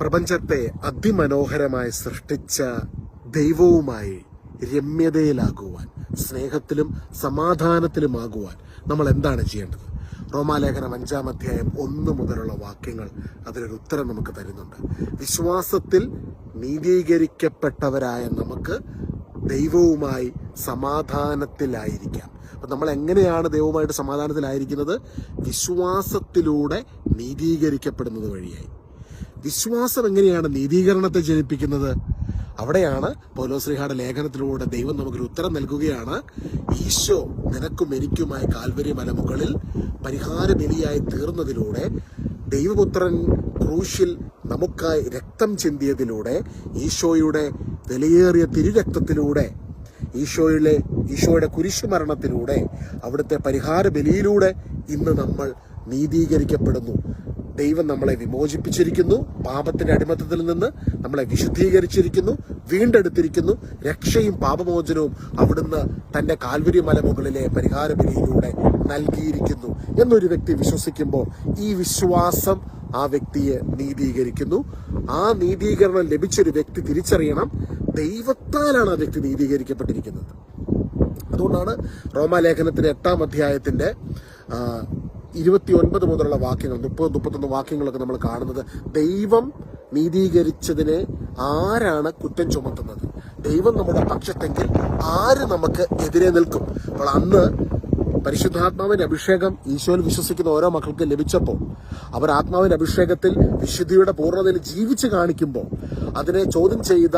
പ്രപഞ്ചത്തെ അതിമനോഹരമായി സൃഷ്ടിച്ച ദൈവവുമായി രമ്യതയിലാകുവാൻ സ്നേഹത്തിലും സമാധാനത്തിലുമാകുവാൻ നമ്മൾ എന്താണ് ചെയ്യേണ്ടത്? റോമാലേഖനം അഞ്ചാം അധ്യായം ഒന്ന് മുതലുള്ള വാക്യങ്ങൾ അതിനൊരു ഉത്തരം നമുക്ക് തരുന്നുണ്ട്. വിശ്വാസത്തിൽ നീതീകരിക്കപ്പെട്ടവരായ നമുക്ക് ദൈവവുമായി സമാധാനത്തിലായിരിക്കാം. അപ്പം നമ്മൾ എങ്ങനെയാണ് ദൈവവുമായിട്ട് സമാധാനത്തിലായിരിക്കുന്നത്? വിശ്വാസത്തിലൂടെ നീതീകരിക്കപ്പെടുന്നത് വഴിയായി. വിശ്വാസം എങ്ങനെയാണ് നീതീകരണത്തെ ജനിപ്പിക്കുന്നത്? അവിടെയാണ് പൗലോശ്രീഹായുടെ ലേഖനത്തിലൂടെ ദൈവം നമുക്കൊരു ഉത്തരം നൽകുകയാണ്. ഈശോ നിനക്കും എനിക്കുമായി കാൽവരി മലമുകളിൽ പരിഹാര ബലിയായി തീർന്നതിലൂടെ ദൈവപുത്രൻ ക്രൂശിൽ നമുക്കായി രക്തം ചിന്തിയതിലൂടെ ഈശോയുടെ വിലയേറിയ തിരുരക്തത്തിലൂടെ ഈശോയിലെ ഈശോയുടെ കുരിശുമരണത്തിലൂടെ അവിടുത്തെ പരിഹാര ബലിയിലൂടെ ഇന്ന് നമ്മൾ നീതീകരിക്കപ്പെടുന്നു. ദൈവം നമ്മളെ വിമോചിപ്പിച്ചിരിക്കുന്നു പാപത്തിന്റെ അടിമത്തത്തിൽ നിന്ന് നമ്മളെ വിശുദ്ധീകരിച്ചിരിക്കുന്നു വീണ്ടെടുത്തിരിക്കുന്നു രക്ഷയും പാപമോചനവും അവിടുന്ന് തന്റെ കാൽവരി മലമുകളിലെ പരിഹാര ബലിയിലൂടെ നൽകിയിരിക്കുന്നു എന്നൊരു വ്യക്തി വിശ്വസിക്കുമ്പോൾ ഈ വിശ്വാസം ആ വ്യക്തിയെ നീതീകരിക്കുന്നു. ആ നീതീകരണം ലഭിച്ചൊരു വ്യക്തി തിരിച്ചറിയണം. ദൈവത്താലാണ് ആ വ്യക്തി നീതീകരിക്കപ്പെട്ടിരിക്കുന്നത്. അതുകൊണ്ടാണ് റോമാലേഖനത്തിന്റെ എട്ടാം അധ്യായത്തിന്റെ ഇരുപത്തി ഒൻപത് മുതലുള്ള വാക്യങ്ങൾ മുപ്പത് മുപ്പത്തൊന്ന് വാക്യങ്ങളൊക്കെ നമ്മൾ കാണുന്നത്. ദൈവം നീതീകരിച്ചതിനെ ആരാണ് കുറ്റം ചുമത്തുന്നത്? ദൈവം നമ്മുടെ പക്ഷത്തെങ്കിൽ ആര് നമുക്ക് എതിരെ നിൽക്കും? അപ്പോൾ അന്ന് പരിശുദ്ധാത്മാവിന്റെ അഭിഷേകം ഈശോയിൽ വിശ്വസിക്കുന്ന ഓരോ മക്കൾക്ക് ലഭിച്ചപ്പോൾ അവർ ആത്മാവിന്റെ അഭിഷേകത്തിൽ വിശുദ്ധിയുടെ പൂർണതയിൽ ജീവിച്ചു കാണിക്കുമ്പോൾ അതിനെ ചോദ്യം ചെയ്ത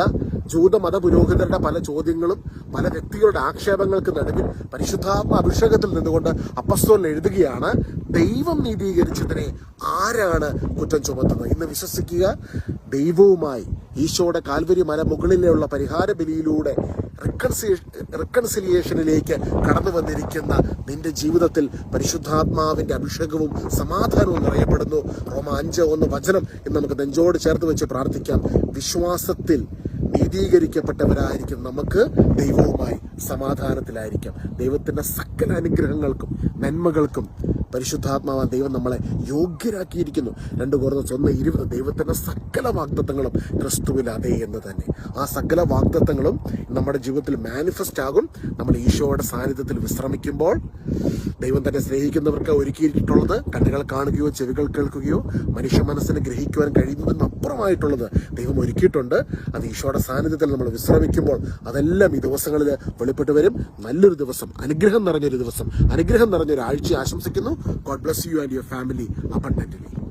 ജൂതമത പുരോഹിതരുടെ പല ചോദ്യങ്ങളും പല വ്യക്തികളുടെ ആക്ഷേപങ്ങൾക്ക് നടുവിൽ പരിശുദ്ധാത്മ അഭിഷേകത്തിൽ നിന്നുകൊണ്ട് അപ്പസ്തോലൻ എഴുതുകയാണ് ദൈവം നീതീകരിച്ചതിനെ ആരാണ് കുറ്റം ചുമത്തുന്നത്? ഇന്ന് വിശ്വസിക്കുക ദൈവവുമായി ഈശോയുടെ കാൽവരി മല മുകളിലുള്ള പരിഹാര ബലിയിലൂടെ റിക്കൺസിലിയേഷനിലേക്ക് കടന്നു വന്നിരിക്കുന്ന നിന്റെ ജീവിതത്തിൽ പരിശുദ്ധാത്മാവിന്റെ അഭിഷേകവും സമാധാനവും നിറയപ്പെടുന്നു. റോമ അഞ്ച് ഒന്ന് വചനം എന്ന് നമുക്ക് നെഞ്ചോട് ചേർത്ത് വെച്ച് പ്രാർത്ഥിക്കാം. വിശ്വാസത്തിൽ നീതീകരിക്കപ്പെട്ടവരായിരിക്കും നമുക്ക് ദൈവവുമായി സമാധാനത്തിലായിരിക്കാം. ദൈവത്തിന്റെ സകല അനുഗ്രഹങ്ങൾക്കും നന്മകൾക്കും പരിശുദ്ധാത്മാവാൻ ദൈവം നമ്മളെ യോഗ്യരാക്കിയിരിക്കുന്നു. രണ്ട് കുറഞ്ഞ ഒന്ന് ഇരുപത്. ദൈവത്തിന്റെ സകല വാഗ്ദത്തങ്ങളും ക്രിസ്തുവിൽ അതേ എന്ന് തന്നെ. ആ സകല വാഗ്ദത്തങ്ങളും നമ്മുടെ ജീവിതത്തിൽ മാനിഫെസ്റ്റ് ആകും. നമ്മൾ ഈശോയുടെ സാന്നിധ്യത്തിൽ വിശ്രമിക്കുമ്പോൾ ദൈവം തന്നെ സ്നേഹിക്കുന്നവർക്ക് ഒരുക്കിയിട്ടുള്ളത് കണ്ണുകൾ കാണുകയോ ചെവികൾ കേൾക്കുകയോ മനുഷ്യ മനസ്സിന് ഗ്രഹിക്കുവാൻ കഴിയുന്നതിനപ്പുറമായിട്ടുള്ളത് ദൈവം ഒരുക്കിയിട്ടുണ്ട്. അത് ഈശോയുടെ സാന്നിധ്യത്തിൽ നമ്മൾ വിശ്രമിക്കുമ്പോൾ അതെല്ലാം ഈ ദിവസങ്ങളിൽ വെളിപ്പെട്ട് വരും. നല്ലൊരു ദിവസം. അനുഗ്രഹം നിറഞ്ഞൊരു ദിവസം. അനുഗ്രഹം നിറഞ്ഞൊരു ആഴ്ച ആശംസിക്കുന്നു. God bless you and your family abundantly.